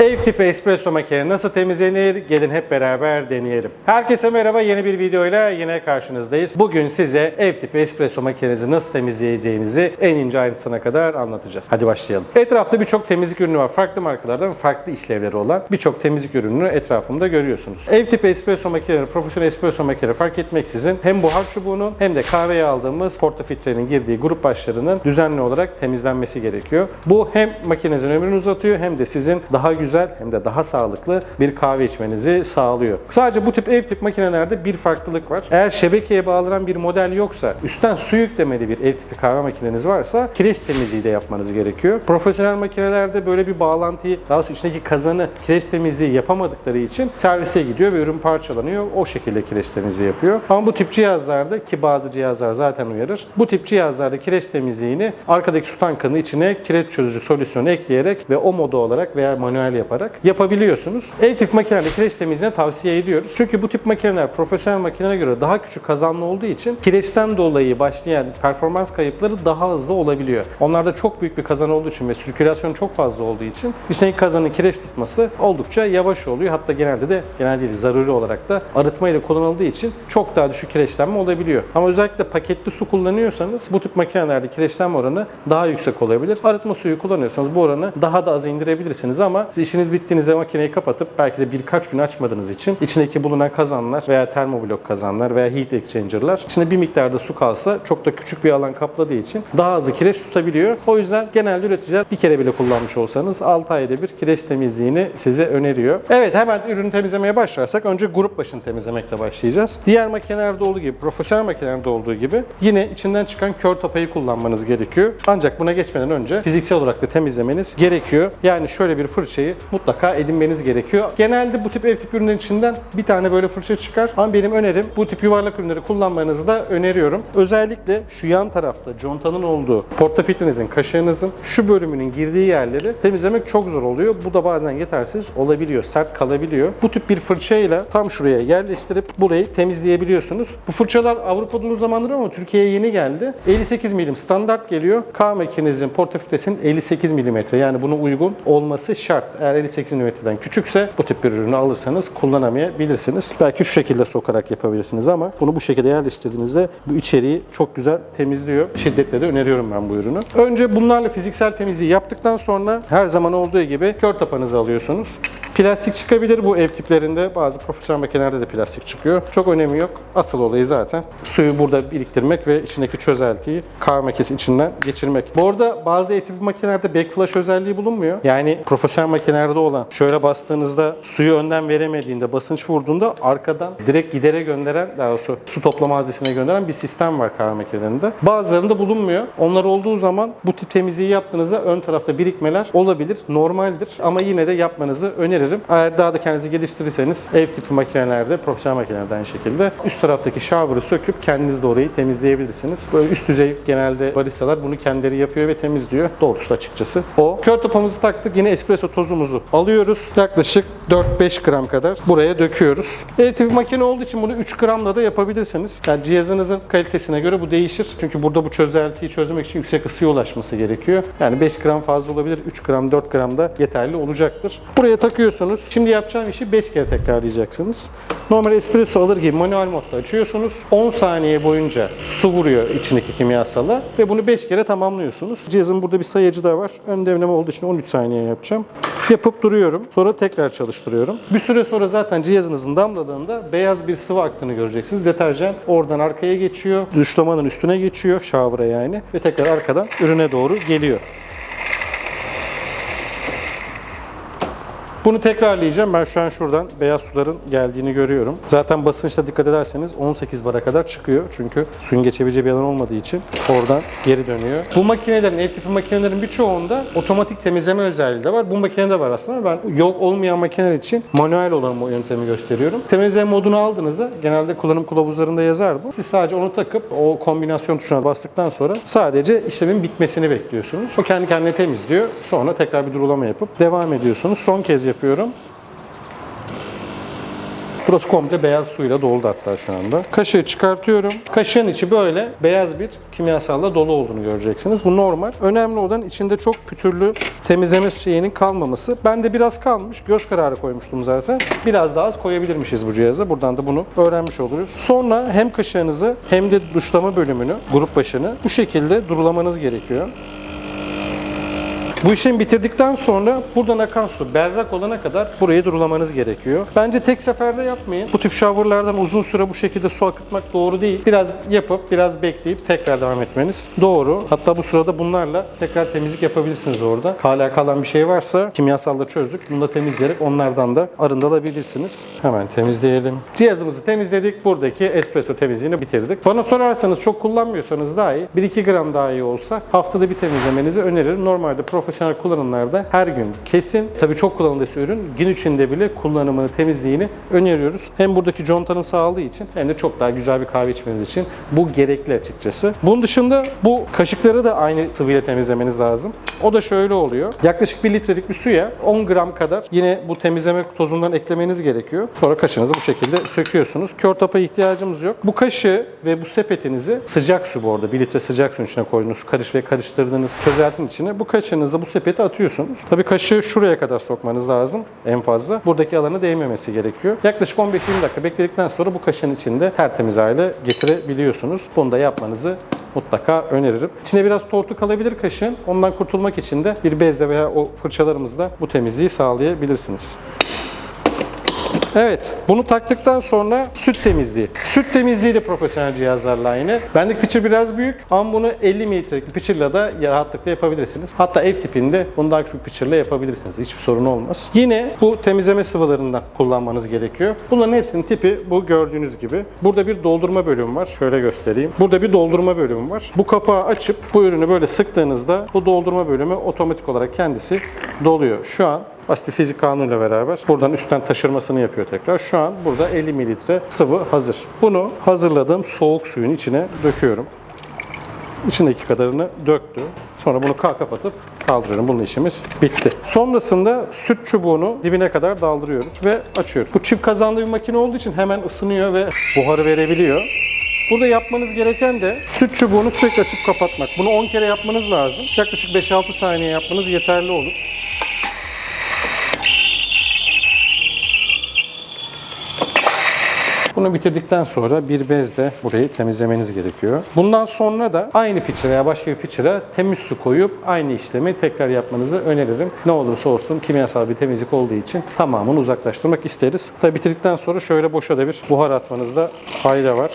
Ev tipi espresso makine nasıl temizlenir? Gelin hep beraber deneyelim. Herkese merhaba. Yeni bir videoyla yine karşınızdayız. Bugün size ev tipi espresso makinenizi nasıl temizleyeceğinizi en ince ayrıntısına kadar anlatacağız. Hadi başlayalım. Etrafta birçok temizlik ürünü var. Farklı markalardan farklı işlevleri olan birçok temizlik ürününü etrafımda görüyorsunuz. Ev tipi espresso makineleri, profesyonel espresso makineleri fark etmeksizin hem buhar çubuğunun hem de kahveye aldığımız portafiltrenin girdiği grup başlarının düzenli olarak temizlenmesi gerekiyor. Bu hem makinenizin ömrünü uzatıyor hem de sizin daha güzel hem de daha sağlıklı bir kahve içmenizi sağlıyor. Sadece bu tip ev tip makinelerde bir farklılık var. Eğer şebekeye bağlanan bir model yoksa, üstten su yüklemeli bir ev tipi kahve makineniz varsa kireç temizliği de yapmanız gerekiyor. Profesyonel makinelerde böyle bir bağlantıyı, daha sonra içindeki kazanı kireç temizliği yapamadıkları için servise gidiyor ve ürün parçalanıyor. O şekilde kireç temizliği yapıyor. Ama bu tip cihazlarda ki bazı cihazlar zaten uyarır. Bu tip cihazlarda kireç temizliğini arkadaki su tankının içine kireç çözücü solüsyonu ekleyerek ve o modu olarak veya manuel yaparak yapabiliyorsunuz. Ev tip makinelerde kireç temizliğine tavsiye ediyoruz. Çünkü bu tip makineler profesyonel makinelere göre daha küçük kazanlı olduğu için kireçten dolayı başlayan performans kayıpları daha hızlı olabiliyor. Onlarda çok büyük bir kazan olduğu için ve sirkülasyon çok fazla olduğu için içindeki kazanın kireç tutması oldukça yavaş oluyor. Hatta genelde de genel değil zaruri olarak da arıtma ile kullanıldığı için çok daha düşük kireçlenme olabiliyor. Ama özellikle paketli su kullanıyorsanız bu tip makinelerde kireçlenme oranı daha yüksek olabilir. Arıtma suyu kullanıyorsanız bu oranı daha da az indirebilirsiniz ama işiniz bittiğinizde makineyi kapatıp belki de birkaç gün açmadığınız için içindeki bulunan kazanlar veya termoblok kazanlar veya heat exchanger'lar içinde bir miktarda su kalsa çok da küçük bir alan kapladığı için daha hızlı kireç tutabiliyor. O yüzden genelde üreticiler bir kere bile kullanmış olsanız 6 ayda bir kireç temizliğini size öneriyor. Evet hemen ürünü temizlemeye başlarsak önce grup başını temizlemekle başlayacağız. Diğer makinelerde olduğu gibi, profesyonel makinelerde olduğu gibi yine içinden çıkan kör tapayı kullanmanız gerekiyor. Ancak buna geçmeden önce fiziksel olarak da temizlemeniz gerekiyor. Yani şöyle bir fırçayı mutlaka edinmeniz gerekiyor. Genelde bu tip ev tip ürünlerin içinden bir tane böyle fırça çıkar. Ama benim önerim bu tip yuvarlak ürünleri kullanmanızı da öneriyorum. Özellikle şu yan tarafta contanın olduğu portafiltrenizin, kaşığınızın şu bölümünün girdiği yerleri temizlemek çok zor oluyor. Bu da bazen yetersiz olabiliyor, sert kalabiliyor. Bu tip bir fırçayla tam şuraya yerleştirip burayı temizleyebiliyorsunuz. Bu fırçalar Avrupa'da uzun zamandır ama Türkiye'ye yeni geldi. 58 milim standart geliyor. K makinenizin portafiltresinin 58 milimetre yani buna uygun olması şart. Eğer 58 milimetreden küçükse bu tip bir ürünü alırsanız kullanamayabilirsiniz. Belki şu şekilde sokarak yapabilirsiniz ama bunu bu şekilde yerleştirdiğinizde bu içeriği çok güzel temizliyor. Şiddetle de öneriyorum ben bu ürünü. Önce bunlarla fiziksel temizliği yaptıktan sonra her zaman olduğu gibi kör tapanızı alıyorsunuz. Plastik çıkabilir bu ev tiplerinde. Bazı profesyonel makinelerde de plastik çıkıyor. Çok önemi yok. Asıl olayı zaten suyu burada biriktirmek ve içindeki çözeltiyi kahve makinesi içinden geçirmek. Bu arada bazı ev tipi makinelerde backflash özelliği bulunmuyor. Yani profesyonel makinelerde olan şöyle bastığınızda suyu önden veremediğinde basınç vurduğunda arkadan direkt gidere gönderen daha doğrusu su toplama haznesine gönderen bir sistem var kahve makinelerinde. Bazılarında bulunmuyor. Onlar olduğu zaman bu tip temizliği yaptığınızda ön tarafta birikmeler olabilir. Normaldir ama yine de yapmanızı öneririm. Eğer daha da kendinizi geliştirirseniz ev tipi makinelerde, profesyonel makinelerde aynı şekilde üst taraftaki shower'ı söküp kendiniz de orayı temizleyebilirsiniz. Böyle üst düzey genelde baristalar bunu kendileri yapıyor ve temizliyor. Doğrusu açıkçası o. Kör topamızı taktık. Yine espresso tozumuzu alıyoruz. Yaklaşık 4-5 gram kadar buraya döküyoruz. Ev tipi makine olduğu için bunu 3 gramla da yapabilirsiniz. Yani cihazınızın kalitesine göre bu değişir. Çünkü burada bu çözeltiyi çözmek için yüksek ısıya ulaşması gerekiyor. Yani 5 gram fazla olabilir. 3 gram 4 gram da yeterli olacaktır. Buraya takıyorsunuz. Şimdi yapacağım işi 5 kere tekrarlayacaksınız. Normal espresso alır gibi manuel modda açıyorsunuz. 10 saniye boyunca su vuruyor içindeki kimyasala ve bunu 5 kere tamamlıyorsunuz. Cihazın burada bir sayacı da var. Ön devreme olduğu için 13 saniye yapacağım. Yapıp duruyorum. Sonra tekrar çalıştırıyorum. Bir süre sonra zaten cihazınızın damladığında beyaz bir sıvı aktığını göreceksiniz. Deterjan oradan arkaya geçiyor. Duşlamanın üstüne geçiyor. Shower'a yani. Ve tekrar arkadan ürüne doğru geliyor. Bunu tekrarlayacağım. Ben şu an şuradan beyaz suların geldiğini görüyorum. Zaten basınçta dikkat ederseniz 18 bara kadar çıkıyor. Çünkü suyun geçebileceği bir alan olmadığı için oradan geri dönüyor. Bu makinelerin, ev tipi makinelerin birçoğunda otomatik temizleme özelliği de var. Bu makinede var aslında ben yok olmayan makineler için manuel olan bu yöntemi gösteriyorum. Temizleme modunu aldığınızda genelde kullanım kılavuzlarında yazar bu. Siz sadece onu takıp o kombinasyon tuşuna bastıktan sonra sadece işlemin bitmesini bekliyorsunuz. O kendi kendine temizliyor. Sonra tekrar bir durulama yapıp devam ediyorsunuz. Son kez yapıyorum. Burası komple beyaz suyla doldu hatta şu anda. Kaşığı çıkartıyorum. Kaşığın içi böyle beyaz bir kimyasalla dolu olduğunu göreceksiniz. Bu normal. Önemli olan içinde çok pütürlü temizleme şeyinin kalmaması. Bende biraz kalmış. Göz kararı koymuştum zaten. Biraz daha az koyabilirmişiz bu cihaza. Buradan da bunu öğrenmiş oluruz. Sonra hem kaşığınızı hem de duşlama bölümünü, grup başını bu şekilde durulamanız gerekiyor. Bu işlemi bitirdikten sonra buradan akan su berrak olana kadar burayı durulamanız gerekiyor. Bence tek seferde yapmayın. Bu tip showerlardan uzun süre bu şekilde su akıtmak doğru değil. Biraz yapıp biraz bekleyip tekrar devam etmeniz doğru. Hatta bu sırada bunlarla tekrar temizlik yapabilirsiniz orada. Hala kalan bir şey varsa kimyasalla çözdük. Bunu da temizleyerek onlardan da arındalabilirsiniz. Hemen temizleyelim. Cihazımızı temizledik. Buradaki espresso temizliğini bitirdik. Bana sorarsanız çok kullanmıyorsanız daha iyi. 1-2 gram daha iyi olsa haftada bir temizlemenizi öneririm. Normalde profesyonel kullanımlarda her gün kesin. Tabii çok kullanıldıysa ürün gün içinde bile kullanımını, temizliğini öneriyoruz. Hem buradaki contanın sağlığı için hem de çok daha güzel bir kahve içmeniz için bu gerekli açıkçası. Bunun dışında bu kaşıkları da aynı sıvıyla temizlemeniz lazım. O da şöyle oluyor. Yaklaşık 1 litrelik bir suya 10 gram kadar yine bu temizleme tozundan eklemeniz gerekiyor. Sonra kaşığınızı bu şekilde söküyorsunuz. Kör tapa ihtiyacımız yok. Bu kaşığı ve bu sepetinizi sıcak su bu arada 1 litre sıcak suyun içine koydunuz. Karış ve karıştırdığınız çözeltin içine bu kaşığınızı bu sepete atıyorsunuz. Tabii kaşığı şuraya kadar sokmanız lazım en fazla. Buradaki alana değmemesi gerekiyor. Yaklaşık 15-20 dakika bekledikten sonra bu kaşığın içinde tertemiz hale getirebiliyorsunuz. Bunu da yapmanızı mutlaka öneririm. İçine biraz tortu kalabilir kaşığın. Ondan kurtulmak için de bir bezle veya o fırçalarımızla bu temizliği sağlayabilirsiniz. Evet, bunu taktıktan sonra süt temizliği. Süt temizliği de profesyonel cihazlarla aynı. Bendeki pitcher biraz büyük ama bunu 50 mililitrelik pitcherla da rahatlıkla yapabilirsiniz. Hatta ev tipinde bunu daha küçük pitcherla yapabilirsiniz. Hiçbir sorun olmaz. Yine bu temizleme sıvılarından kullanmanız gerekiyor. Bunların hepsinin tipi bu gördüğünüz gibi. Burada bir doldurma bölümü var. Şöyle göstereyim. Burada bir doldurma bölümü var. Bu kapağı açıp bu ürünü böyle sıktığınızda bu doldurma bölümü otomatik olarak kendisi doluyor. Şu an Basit bir fizik kanunuyla beraber buradan üstten taşırmasını yapıyor tekrar. Şu an burada 50 mililitre sıvı hazır. Bunu hazırladığım soğuk suyun içine döküyorum. İçindeki kadarını döktü. Sonra bunu ka- kapatıp kaldırıyorum. Bunun işimiz bitti. Sonrasında süt çubuğunu dibine kadar daldırıyoruz ve açıyoruz. Bu çift kazanlı bir makine olduğu için hemen ısınıyor ve buharı verebiliyor. Burada yapmanız gereken de süt çubuğunu sürekli açıp kapatmak. Bunu 10 kere yapmanız lazım. Yaklaşık 5-6 saniye yapmanız yeterli olur. Bunu bitirdikten sonra bir bezle burayı temizlemeniz gerekiyor. Bundan sonra da aynı pitcher'a veya başka bir pitcher'a temiz su koyup aynı işlemi tekrar yapmanızı öneririm. Ne olursa olsun kimyasal bir temizlik olduğu için tamamını uzaklaştırmak isteriz. Tabi bitirdikten sonra şöyle boşa da bir buhar atmanızda fayda var.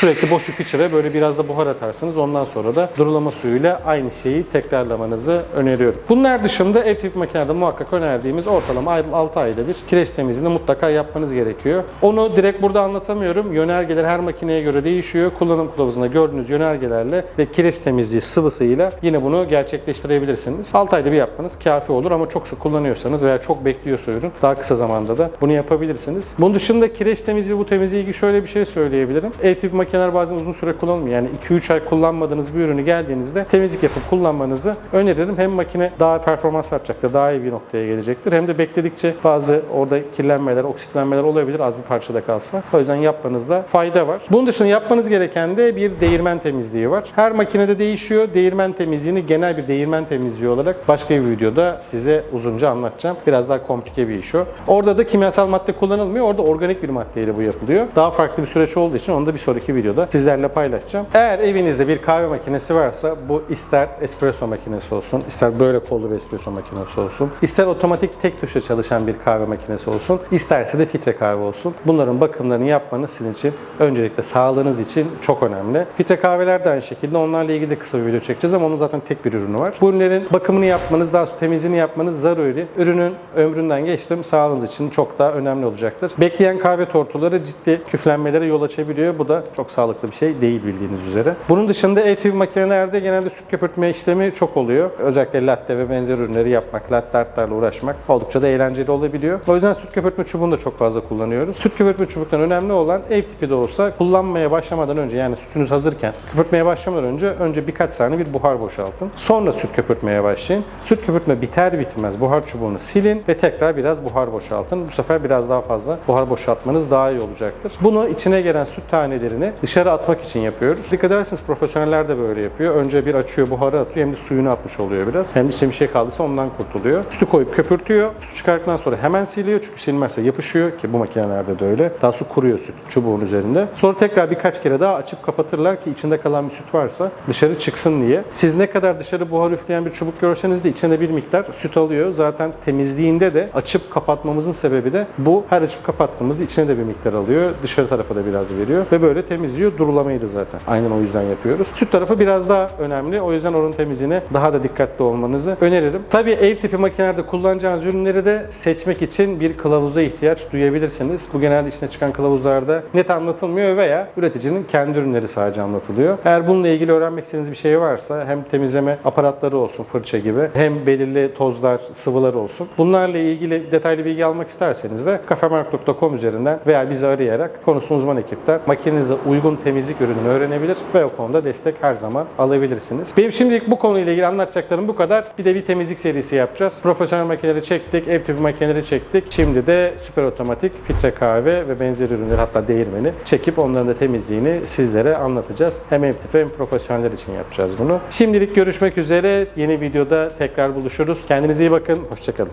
Sürekli boş bir böyle biraz da buhar atarsınız. Ondan sonra da durulama suyuyla aynı şeyi tekrarlamanızı öneriyorum. Bunlar dışında ev tipi makinede muhakkak önerdiğimiz ortalama 6 ayda bir kireç temizliğini mutlaka yapmanız gerekiyor. Onu direkt burada anlatamıyorum. Yönergeler her makineye göre değişiyor. Kullanım kılavuzunda gördüğünüz yönergelerle ve kireç temizliği sıvısıyla yine bunu gerçekleştirebilirsiniz. 6 ayda bir yapmanız kafi olur ama çok sık kullanıyorsanız veya çok bekliyorsa ürün daha kısa zamanda da bunu yapabilirsiniz. Bunun dışında kireç temizliği bu temizliğe ilgili şöyle bir şey söyleyebilirim. Ev tipi makineler bazen uzun süre kullanılmıyor. Yani 2-3 ay kullanmadığınız bir ürünü geldiğinizde temizlik yapıp kullanmanızı öneririm. Hem makine daha performans artacaktır, daha iyi bir noktaya gelecektir. Hem de bekledikçe bazı orada kirlenmeler, oksitlenmeler olabilir az bir parçada kalsa. O yüzden yapmanızda fayda var. Bunun dışında yapmanız gereken de bir değirmen temizliği var. Her makinede değişiyor. Değirmen temizliğini genel bir değirmen temizliği olarak başka bir videoda size uzunca anlatacağım. Biraz daha komplike bir iş o. Orada da kimyasal madde kullanılmıyor. Orada organik bir maddeyle bu yapılıyor. Daha farklı bir süreç olduğu için onu da bir sonraki videoda sizlerle paylaşacağım. Eğer evinizde bir kahve makinesi varsa bu ister espresso makinesi olsun, ister böyle kollu bir espresso makinesi olsun, ister otomatik tek tuşla çalışan bir kahve makinesi olsun, isterse de filtre kahve olsun. Bunların bakımlarını yapmanız sizin için öncelikle sağlığınız için çok önemli. Filtre kahveler de aynı şekilde onlarla ilgili de kısa bir video çekeceğiz ama onun zaten tek bir ürünü var. Bu ürünlerin bakımını yapmanız, daha sonra temizliğini yapmanız zaruri. Ürünün ömründen geçtim sağlığınız için çok daha önemli olacaktır. Bekleyen kahve tortuları ciddi küflenmelere yol açabiliyor. Bu da çok sağlıklı bir şey değil bildiğiniz üzere. Bunun dışında tipi makinelerde genelde süt köpürtme işlemi çok oluyor. Özellikle latte ve benzer ürünleri yapmak, latte artlarla uğraşmak oldukça da eğlenceli olabiliyor. O yüzden süt köpürtme çubuğunu da çok fazla kullanıyoruz. Süt köpürtme çubuktan önemli olan ev tipi de olsa kullanmaya başlamadan önce yani sütünüz hazırken köpürtmeye başlamadan önce önce birkaç saniye bir buhar boşaltın. Sonra süt köpürtmeye başlayın. Süt köpürtme biter bitmez buhar çubuğunu silin ve tekrar biraz buhar boşaltın. Bu sefer biraz daha fazla buhar boşaltmanız daha iyi olacaktır. Bunu içine gelen süt tanelerini dışarı atmak için yapıyoruz. Dikkat ederseniz profesyoneller de böyle yapıyor. Önce bir açıyor buharı atıyor hem de suyunu atmış oluyor biraz. Hem de içine bir şey kaldıysa ondan kurtuluyor. Sütü koyup köpürtüyor. Sütü çıkardıktan sonra hemen siliyor çünkü silmezse yapışıyor ki bu makinelerde de öyle. Daha sonra kuruyor süt çubuğun üzerinde. Sonra tekrar birkaç kere daha açıp kapatırlar ki içinde kalan bir süt varsa dışarı çıksın diye. Siz ne kadar dışarı buhar üfleyen bir çubuk görseniz de içine bir miktar süt alıyor. Zaten temizliğinde de açıp kapatmamızın sebebi de bu. Her açıp kapattığımızda içine de bir miktar alıyor. Dışarı tarafa da biraz veriyor ve böyle temizliyor. Durulamayı da zaten. Aynen o yüzden yapıyoruz. Süt tarafı biraz daha önemli. O yüzden onun temizliğine daha da dikkatli olmanızı öneririm. Tabii ev tipi makinelerde kullanacağınız ürünleri de seçmek için bir kılavuza ihtiyaç duyabilirsiniz. Bu genelde içine çıkan kılavuzlarda net anlatılmıyor veya üreticinin kendi ürünleri sadece anlatılıyor. Eğer bununla ilgili öğrenmek istediğiniz bir şey varsa hem temizleme aparatları olsun fırça gibi hem belirli tozlar, sıvılar olsun. Bunlarla ilgili detaylı bilgi almak isterseniz de kafemark.com üzerinden veya bizi arayarak konusunu uzman ekipler makinenize uygun temizlik ürününü öğrenebilir ve o konuda destek her zaman alabilirsiniz. Benim şimdilik bu konuyla ilgili anlatacaklarım bu kadar. Bir de bir temizlik serisi yapacağız. Profesyonel makineleri çektik, ev tipi makineleri çektik. Şimdi de süper otomatik filtre kahve ve benzeri ürünleri hatta değirmeni çekip onların da temizliğini sizlere anlatacağız. Hem ev tipi hem profesyoneller için yapacağız bunu. Şimdilik görüşmek üzere. Yeni videoda tekrar buluşuruz. Kendinize iyi bakın. Hoşçakalın.